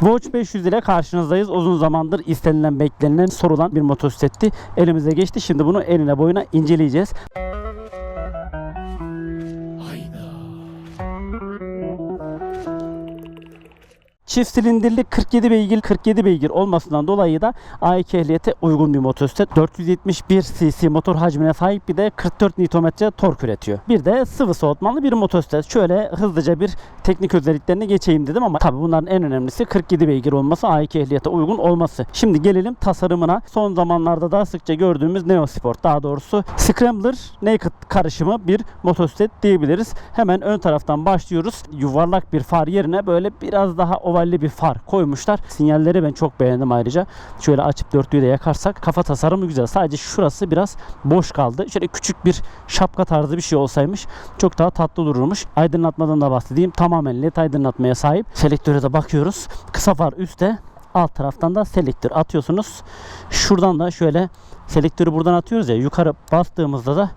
Watch 500 ile karşınızdayız. Uzun zamandır istenilen, beklenilen, sorulan bir motosikletti. Elimize geçti. Şimdi bunu eline boyuna inceleyeceğiz. Çift silindirli 47 beygir 47 beygir olmasından dolayı da A2 ehliyete uygun bir motosiklet. 471 cc motor hacmine sahip bir de 44 Nm tork üretiyor. Bir de sıvı soğutmalı bir motosiklet. Şöyle hızlıca bir teknik özelliklerine geçeyim dedim ama tabii bunların en önemlisi 47 beygir olması, A2 ehliyete uygun olması. Şimdi gelelim tasarımına. Son zamanlarda daha sıkça gördüğümüz Neo Sport daha doğrusu Scrambler Naked karışımı bir motosiklet diyebiliriz. Hemen ön taraftan başlıyoruz. Yuvarlak bir far yerine böyle biraz daha ovalli bir far koymuşlar. Sinyalleri ben çok beğendim ayrıca. Şöyle açıp dörtlüğü de yakarsak kafa tasarımı güzel. Sadece şurası biraz boş kaldı. Şöyle küçük bir şapka tarzı bir şey olsaymış çok daha tatlı dururmuş. Aydınlatmadan da bahsedeyim. Tamamen led aydınlatmaya sahip. Selektöre de bakıyoruz. Kısa far üstte. Alt taraftan da selektör atıyorsunuz. Şuradan da şöyle selektörü buradan atıyoruz ya yukarı bastığımızda da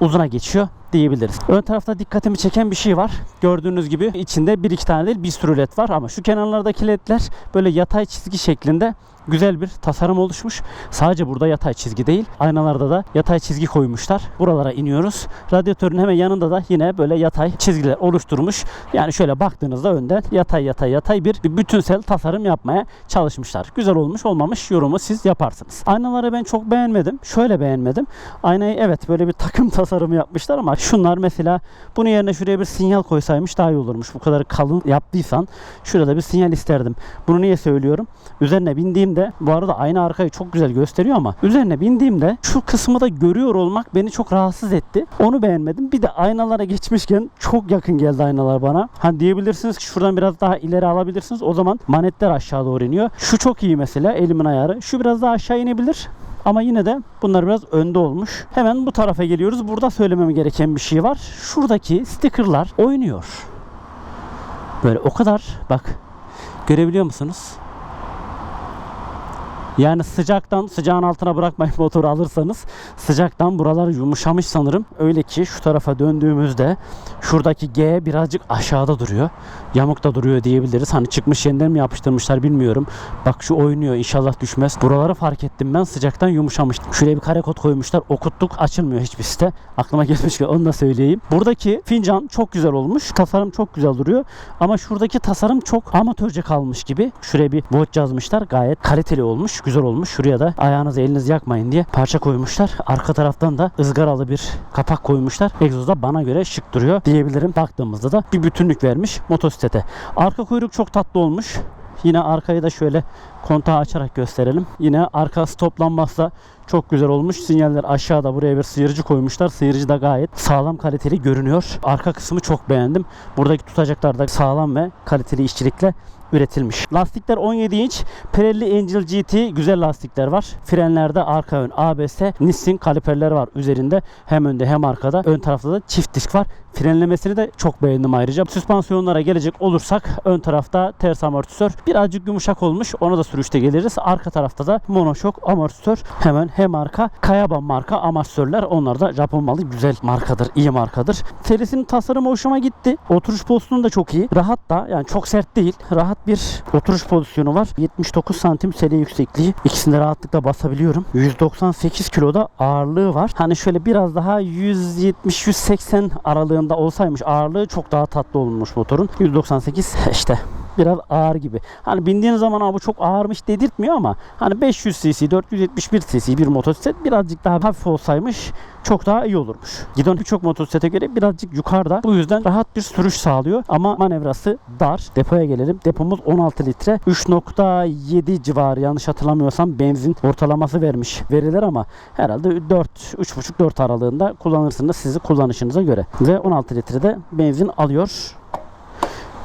uzuna geçiyor diyebiliriz. Ön tarafta dikkatimi çeken bir şey var. Gördüğünüz gibi içinde bir iki tane değil bir sürü led var ama şu kenarlardaki ledler böyle yatay çizgi şeklinde güzel bir tasarım oluşmuş. Sadece burada yatay çizgi değil. Aynalarda da yatay çizgi koymuşlar. Buralara iniyoruz. Radyatörün hemen yanında da yine böyle yatay çizgiler oluşturmuş. Yani şöyle baktığınızda önden yatay yatay yatay bir, bir bütünsel tasarım yapmaya çalışmışlar. Güzel olmuş olmamış yorumu siz yaparsınız. Aynaları ben çok beğenmedim. Şöyle beğenmedim. Aynayı evet böyle bir takım tasarımı yapmışlar ama şunlar mesela bunun yerine şuraya bir sinyal koysaymış daha iyi olurmuş. Bu kadar kalın yaptıysan şurada bir sinyal isterdim. Bunu niye söylüyorum? Üzerine bindiğimde bu arada ayna arkayı çok güzel gösteriyor ama üzerine bindiğimde şu kısmı da görüyor olmak beni çok rahatsız etti. Onu beğenmedim. Bir de aynalara geçmişken çok yakın geldi aynalar bana. Hani diyebilirsiniz ki şuradan biraz daha ileri alabilirsiniz. O zaman manetler aşağı doğru iniyor. Şu çok iyi mesela elimin ayarı. Şu biraz daha aşağı inebilir. Ama yine de bunlar biraz önde olmuş. Hemen bu tarafa geliyoruz. Burada söylemem gereken bir şey var. Şuradaki stickerlar oynuyor. Böyle o kadar bak görebiliyor musunuz? Yani sıcaktan sıcağın altına bırakmayın motoru alırsanız sıcaktan buralar yumuşamış sanırım. Öyle ki şu tarafa döndüğümüzde şuradaki G birazcık aşağıda duruyor. Yamuk da duruyor diyebiliriz. Hani çıkmış yeniden mi yapıştırmışlar bilmiyorum. Bak şu oynuyor inşallah düşmez. Buraları fark ettim ben sıcaktan yumuşamış. Şuraya bir kare kod koymuşlar. Okuttuk açılmıyor hiçbir site. Aklıma gelmiş ki onu da söyleyeyim. Buradaki fincan çok güzel olmuş. Tasarım çok güzel duruyor. Ama şuradaki tasarım çok amatörce kalmış gibi. Şuraya bir watch yazmışlar. Gayet kaliteli olmuş güzel olmuş. Şuraya da ayağınızı elinizi yakmayın diye parça koymuşlar. Arka taraftan da ızgaralı bir kapak koymuşlar. Egzoz da bana göre şık duruyor diyebilirim. Baktığımızda da bir bütünlük vermiş motosiklete. Arka kuyruk çok tatlı olmuş. Yine arkayı da şöyle kontağı açarak gösterelim. Yine arka stoplanmazsa çok güzel olmuş. Sinyaller aşağıda buraya bir sıyırıcı koymuşlar. Sıyırıcı da gayet sağlam kaliteli görünüyor. Arka kısmı çok beğendim. Buradaki tutacaklar da sağlam ve kaliteli işçilikle üretilmiş. Lastikler 17 inç. Pirelli Angel GT güzel lastikler var. Frenlerde arka ön ABS, Nissin kaliperler var üzerinde. Hem önde hem arkada. Ön tarafta da çift disk var. Frenlemesini de çok beğendim ayrıca. Süspansiyonlara gelecek olursak ön tarafta ters amortisör birazcık yumuşak olmuş. Ona da sürüşte geliriz. Arka tarafta da monoşok amortisör. Hemen hem arka Kayaban marka amortisörler. Onlar da Japon malı güzel markadır. iyi markadır. Serisinin tasarımı hoşuma gitti. Oturuş pozisyonu da çok iyi. Rahat da yani çok sert değil. Rahat bir oturuş pozisyonu var. 79 santim seri yüksekliği. İkisini rahatlıkla basabiliyorum. 198 kiloda ağırlığı var. Hani şöyle biraz daha 170-180 aralığında olsaymış ağırlığı çok daha tatlı olmuş motorun. 198 işte biraz ağır gibi. Hani bindiğiniz zaman "Aa, bu çok ağırmış dedirtmiyor ama hani 500 cc 471 cc bir motosiklet birazcık daha hafif olsaymış çok daha iyi olurmuş. Gidon birçok motosiklete göre birazcık yukarıda. Bu yüzden rahat bir sürüş sağlıyor ama manevrası dar. Depoya gelelim. Depomuz 16 litre. 3.7 civarı yanlış hatırlamıyorsam benzin ortalaması vermiş veriler ama herhalde 4 3.5 4 aralığında kullanırsınız sizi kullanışınıza göre. Ve 16 litrede benzin alıyor.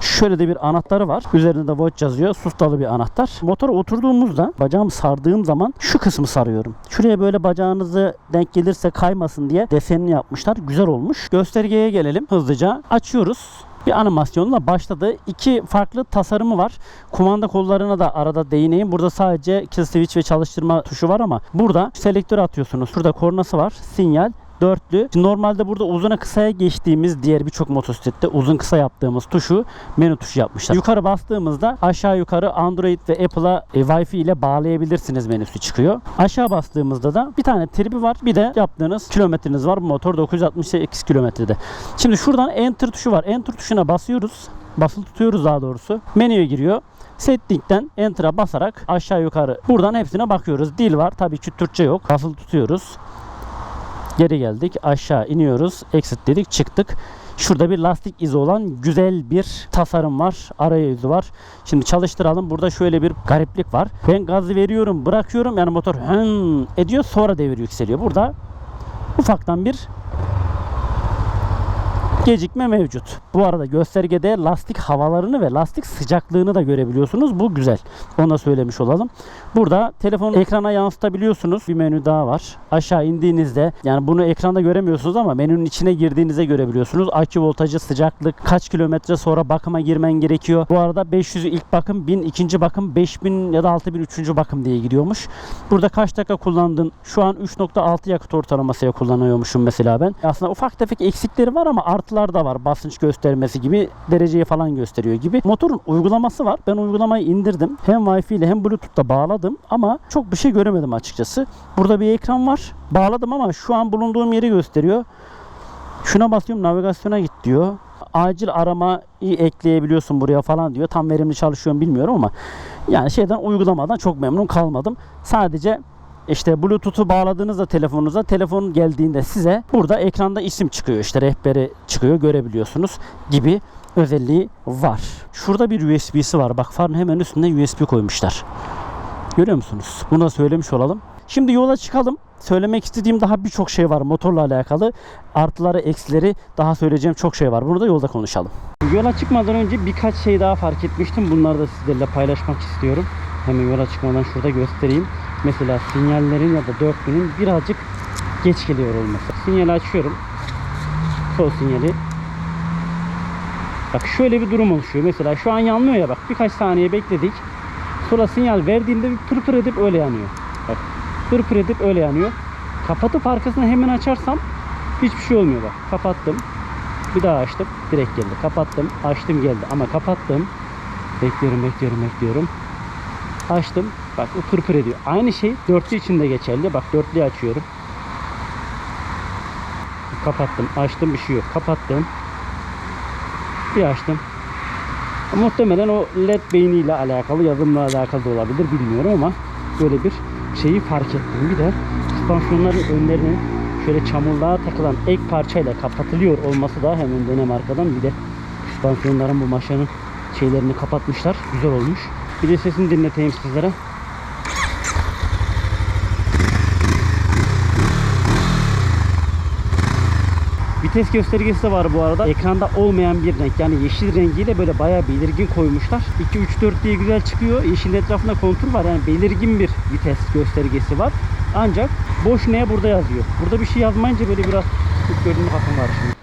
Şöyle de bir anahtarı var. Üzerinde de watch yazıyor. Sustalı bir anahtar. Motora oturduğumuzda bacağımı sardığım zaman şu kısmı sarıyorum. Şuraya böyle bacağınızı denk gelirse kaymasın diye desenini yapmışlar. Güzel olmuş. Göstergeye gelelim hızlıca. Açıyoruz bir animasyonla başladı. İki farklı tasarımı var. Kumanda kollarına da arada değineyim. Burada sadece kill switch ve çalıştırma tuşu var ama burada selektör atıyorsunuz. Şurada kornası var. Sinyal dörtlü. Şimdi normalde burada uzuna kısaya geçtiğimiz diğer birçok motosiklette uzun kısa yaptığımız tuşu menü tuşu yapmışlar. Yukarı bastığımızda aşağı yukarı Android ve Apple'a e, Wi-Fi ile bağlayabilirsiniz menüsü çıkıyor. Aşağı bastığımızda da bir tane tribi var. Bir de yaptığınız kilometreniz var. Bu motor 968 kilometrede. Şimdi şuradan enter tuşu var. Enter tuşuna basıyoruz. Basılı tutuyoruz daha doğrusu. Menüye giriyor. Setting'den Enter'a basarak aşağı yukarı buradan hepsine bakıyoruz. Dil var. Tabii ki Türkçe yok. Basılı tutuyoruz. Geri geldik. Aşağı iniyoruz. Exit dedik. Çıktık. Şurada bir lastik izi olan güzel bir tasarım var. Arayüzü var. Şimdi çalıştıralım. Burada şöyle bir gariplik var. Ben gazı veriyorum, bırakıyorum. Yani motor hın ediyor. Sonra devir yükseliyor. Burada ufaktan bir gecikme mevcut. Bu arada göstergede lastik havalarını ve lastik sıcaklığını da görebiliyorsunuz. Bu güzel. Onu da söylemiş olalım. Burada telefonu ekrana yansıtabiliyorsunuz. Bir menü daha var. Aşağı indiğinizde yani bunu ekranda göremiyorsunuz ama menünün içine girdiğinizde görebiliyorsunuz. Akü voltajı, sıcaklık, kaç kilometre sonra bakıma girmen gerekiyor. Bu arada 500 ilk bakım, 1000 ikinci bakım, 5000 ya da 6000 üçüncü bakım diye gidiyormuş. Burada kaç dakika kullandın? Şu an 3.6 yakıt ortalamasıya kullanıyormuşum mesela ben. Aslında ufak tefek eksikleri var ama artılar da var. Basınç göstermesi gibi, dereceyi falan gösteriyor gibi. Motorun uygulaması var. Ben uygulamayı indirdim. Hem Wi-Fi ile hem Bluetooth'ta bağladım ama çok bir şey göremedim açıkçası. Burada bir ekran var. Bağladım ama şu an bulunduğum yeri gösteriyor. Şuna basıyorum navigasyona git diyor. Acil aramayı ekleyebiliyorsun buraya falan diyor. Tam verimli çalışıyorum bilmiyorum ama yani şeyden uygulamadan çok memnun kalmadım. Sadece işte Bluetooth'u bağladığınızda telefonunuza telefon geldiğinde size burada ekranda isim çıkıyor işte rehberi çıkıyor görebiliyorsunuz gibi özelliği var. Şurada bir USB'si var. Bak farın hemen üstünde USB koymuşlar. Görüyor musunuz? Bunu da söylemiş olalım. Şimdi yola çıkalım. Söylemek istediğim daha birçok şey var motorla alakalı. Artıları, eksileri daha söyleyeceğim çok şey var. Bunu da yolda konuşalım. Yola çıkmadan önce birkaç şey daha fark etmiştim. Bunları da sizlerle paylaşmak istiyorum. Hemen yola çıkmadan şurada göstereyim. Mesela sinyallerin ya da dörtlünün birazcık geç geliyor olması. Sinyali açıyorum. Sol sinyali. Bak şöyle bir durum oluşuyor. Mesela şu an yanmıyor ya bak birkaç saniye bekledik. Sonra sinyal verdiğinde bir pırpır edip öyle yanıyor. Bak pırpır edip öyle yanıyor. Kapatıp arkasını hemen açarsam hiçbir şey olmuyor bak. Kapattım. Bir daha açtım. Direkt geldi. Kapattım. Açtım geldi. Ama kapattım. Bekliyorum bekliyorum bekliyorum. Açtım. Bak o pırpır ediyor. Aynı şey dörtlü için de geçerli. Bak dörtlüyü açıyorum. Kapattım. Açtım bir şey yok. Kapattım. Bir açtım. Muhtemelen o led beyniyle alakalı, yazılımla alakalı olabilir bilmiyorum ama böyle bir şeyi fark ettim. Bir de süspansiyonların önlerinin şöyle çamurluğa takılan ek parçayla kapatılıyor olması da hem önden hem arkadan bir de süspansiyonların bu maşanın şeylerini kapatmışlar. Güzel olmuş. Bir de sesini dinleteyim sizlere. Vites göstergesi de var bu arada. Ekranda olmayan bir renk. Yani yeşil rengiyle böyle bayağı belirgin koymuşlar. 2 3 4 diye güzel çıkıyor. Yeşilin etrafında kontur var. Yani belirgin bir vites göstergesi var. Ancak boş neye burada yazıyor. Burada bir şey yazmayınca böyle biraz görünüm hafım var şimdi.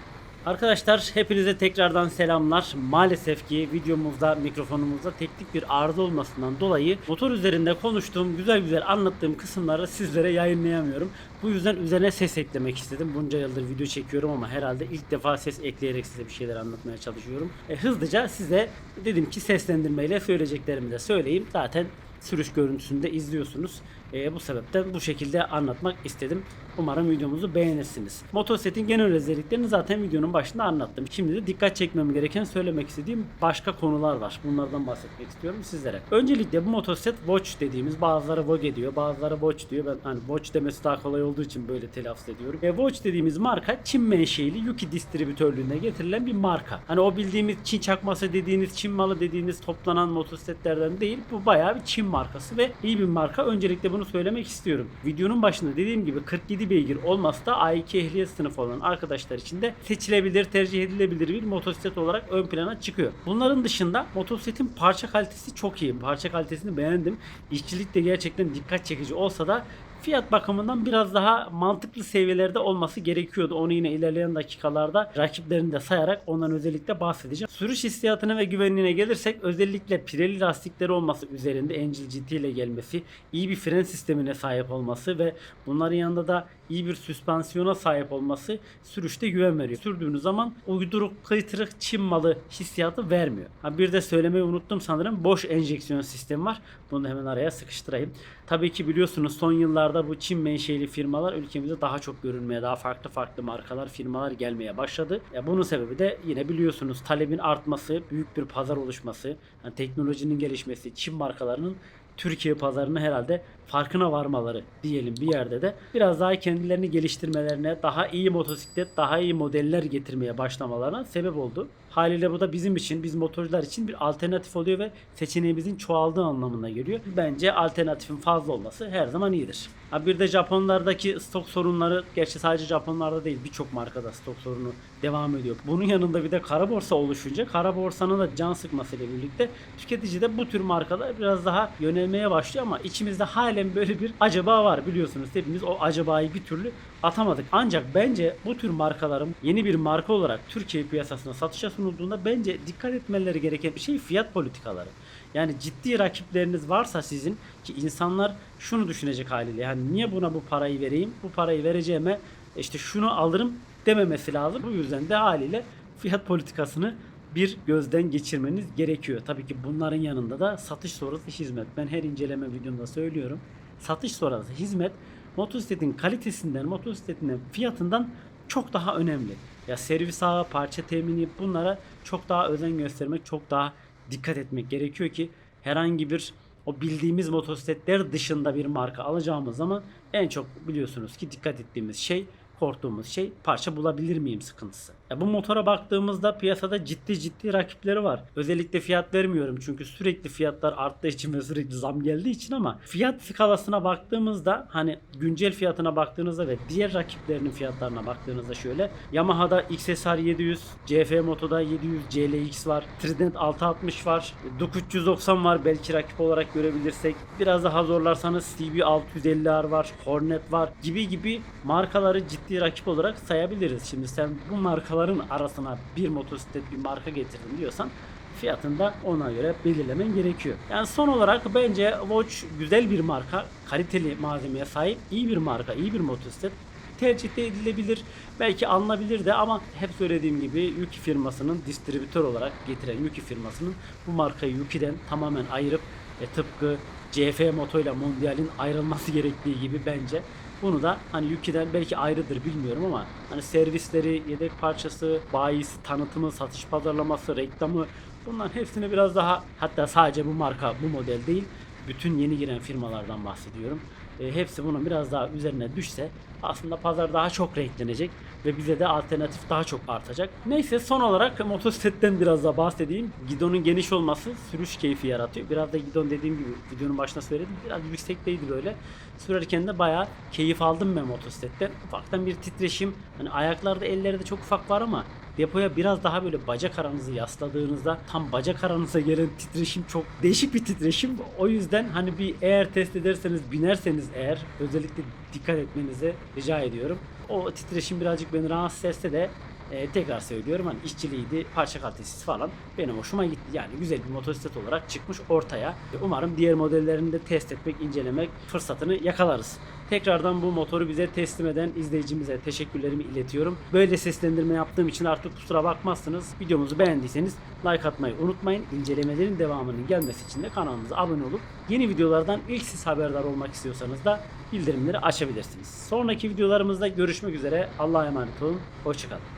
Arkadaşlar hepinize tekrardan selamlar. Maalesef ki videomuzda, mikrofonumuzda teknik bir arıza olmasından dolayı motor üzerinde konuştuğum, güzel güzel anlattığım kısımları sizlere yayınlayamıyorum. Bu yüzden üzerine ses eklemek istedim. Bunca yıldır video çekiyorum ama herhalde ilk defa ses ekleyerek size bir şeyler anlatmaya çalışıyorum. E, hızlıca size dedim ki seslendirmeyle söyleyeceklerimi de söyleyeyim. Zaten sürüş görüntüsünde izliyorsunuz. E, bu sebepten bu şekilde anlatmak istedim. Umarım videomuzu beğenirsiniz. Motosetin genel özelliklerini zaten videonun başında anlattım. Şimdi de dikkat çekmem gereken söylemek istediğim başka konular var. Bunlardan bahsetmek istiyorum sizlere. Öncelikle bu motoset Watch dediğimiz bazıları Vogue diyor, bazıları Watch diyor. Ben hani Watch demesi daha kolay olduğu için böyle telaffuz ediyorum. E, Watch dediğimiz marka Çin menşeili Yuki distribütörlüğünde getirilen bir marka. Hani o bildiğimiz Çin çakması dediğiniz, Çin malı dediğiniz toplanan motosikletlerden değil. Bu bayağı bir Çin markası ve iyi bir marka. Öncelikle bunu söylemek istiyorum. Videonun başında dediğim gibi 47 beygir olmasa da A2 ehliyet sınıfı olan arkadaşlar için de seçilebilir, tercih edilebilir bir motosiklet olarak ön plana çıkıyor. Bunların dışında motosikletin parça kalitesi çok iyi. Parça kalitesini beğendim. İşçilik de gerçekten dikkat çekici olsa da fiyat bakımından biraz daha mantıklı seviyelerde olması gerekiyordu. Onu yine ilerleyen dakikalarda rakiplerini de sayarak ondan özellikle bahsedeceğim. Sürüş hissiyatına ve güvenliğine gelirsek özellikle pireli lastikleri olması üzerinde Angel GT ile gelmesi, iyi bir fren sistemine sahip olması ve bunların yanında da iyi bir süspansiyona sahip olması sürüşte güven veriyor. Sürdüğünüz zaman uyduruk, kıytırık, Çin malı hissiyatı vermiyor. Ha bir de söylemeyi unuttum sanırım. Boş enjeksiyon sistemi var. Bunu hemen araya sıkıştırayım. Tabii ki biliyorsunuz son yıllarda bu Çin menşeli firmalar ülkemizde daha çok görünmeye, daha farklı farklı markalar, firmalar gelmeye başladı. Ya bunun sebebi de yine biliyorsunuz talebin artması, büyük bir pazar oluşması, yani teknolojinin gelişmesi, Çin markalarının Türkiye pazarına herhalde farkına varmaları diyelim bir yerde de biraz daha kendilerini geliştirmelerine, daha iyi motosiklet, daha iyi modeller getirmeye başlamalarına sebep oldu. Haliyle bu da bizim için, biz motorcular için bir alternatif oluyor ve seçeneğimizin çoğaldığı anlamına geliyor. Bence alternatifin fazla olması her zaman iyidir. Ha bir de Japonlardaki stok sorunları, gerçi sadece Japonlarda değil birçok markada stok sorunu devam ediyor. Bunun yanında bir de kara borsa oluşunca kara borsanın da can sıkmasıyla birlikte tüketici de bu tür markalar biraz daha yönelmeye başlıyor ama içimizde halen böyle bir acaba var biliyorsunuz. Hepimiz o acabayı bir türlü atamadık. Ancak bence bu tür markaların yeni bir marka olarak Türkiye piyasasına satışa sunulduğunda bence dikkat etmeleri gereken bir şey fiyat politikaları. Yani ciddi rakipleriniz varsa sizin ki insanlar şunu düşünecek haliyle yani niye buna bu parayı vereyim bu parayı vereceğime işte şunu alırım dememesi lazım. Bu yüzden de haliyle fiyat politikasını bir gözden geçirmeniz gerekiyor. Tabii ki bunların yanında da satış sonrası hizmet. Ben her inceleme videomda söylüyorum. Satış sonrası hizmet motosikletin kalitesinden, motosikletin fiyatından çok daha önemli. Ya servis ağı, parça temini bunlara çok daha özen göstermek, çok daha dikkat etmek gerekiyor ki herhangi bir o bildiğimiz motosikletler dışında bir marka alacağımız zaman en çok biliyorsunuz ki dikkat ettiğimiz şey korktuğumuz şey parça bulabilir miyim sıkıntısı. Ya bu motora baktığımızda piyasada ciddi ciddi rakipleri var. Özellikle fiyat vermiyorum çünkü sürekli fiyatlar arttığı için ve sürekli zam geldiği için ama fiyat skalasına baktığımızda hani güncel fiyatına baktığınızda ve diğer rakiplerinin fiyatlarına baktığınızda şöyle Yamaha'da XSR 700, CF Moto'da 700 CLX var, Trident 660 var, Duke 390 var belki rakip olarak görebilirsek. Biraz daha zorlarsanız CB 650R var, Hornet var gibi gibi markaları ciddi rakip olarak sayabiliriz. Şimdi sen bu markaların arasına bir motosiklet bir marka getirdin diyorsan fiyatını da ona göre belirlemen gerekiyor. Yani son olarak bence Watch güzel bir marka, kaliteli malzemeye sahip, iyi bir marka, iyi bir motosiklet tercih edilebilir. Belki alınabilir de ama hep söylediğim gibi Yuki firmasının distribütör olarak getiren Yuki firmasının bu markayı Yuki'den tamamen ayırıp e, tıpkı CF Moto ile Mondial'in ayrılması gerektiği gibi bence bunu da hani Yuki'den belki ayrıdır bilmiyorum ama hani servisleri, yedek parçası, bayisi, tanıtımı, satış pazarlaması, reklamı bunların hepsini biraz daha hatta sadece bu marka bu model değil bütün yeni giren firmalardan bahsediyorum. E, hepsi bunun biraz daha üzerine düşse aslında pazar daha çok renklenecek ve bize de alternatif daha çok artacak. Neyse son olarak motosikletten biraz da bahsedeyim. Gidonun geniş olması sürüş keyfi yaratıyor. Biraz da gidon dediğim gibi videonun başına söyledim. Biraz yüksekteydi böyle. Sürerken de bayağı keyif aldım ben motosikletten. Ufaktan bir titreşim. Hani ayaklarda ellerde çok ufak var ama depoya biraz daha böyle bacak aranızı yasladığınızda tam bacak aranıza gelen titreşim çok değişik bir titreşim. O yüzden hani bir eğer test ederseniz binerseniz eğer özellikle dikkat etmenizi rica ediyorum. O titreşim birazcık beni rahatsız etse de e, tekrar söylüyorum hani işçiliğiydi, parça kalitesi falan benim hoşuma gitti. Yani güzel bir motosiklet olarak çıkmış ortaya. Umarım diğer modellerini de test etmek, incelemek fırsatını yakalarız. Tekrardan bu motoru bize teslim eden izleyicimize teşekkürlerimi iletiyorum. Böyle seslendirme yaptığım için artık kusura bakmazsınız. Videomuzu beğendiyseniz like atmayı unutmayın. İncelemelerin devamının gelmesi için de kanalımıza abone olup yeni videolardan ilk siz haberdar olmak istiyorsanız da bildirimleri açabilirsiniz. Sonraki videolarımızda görüşmek üzere. Allah'a emanet olun. Hoşçakalın.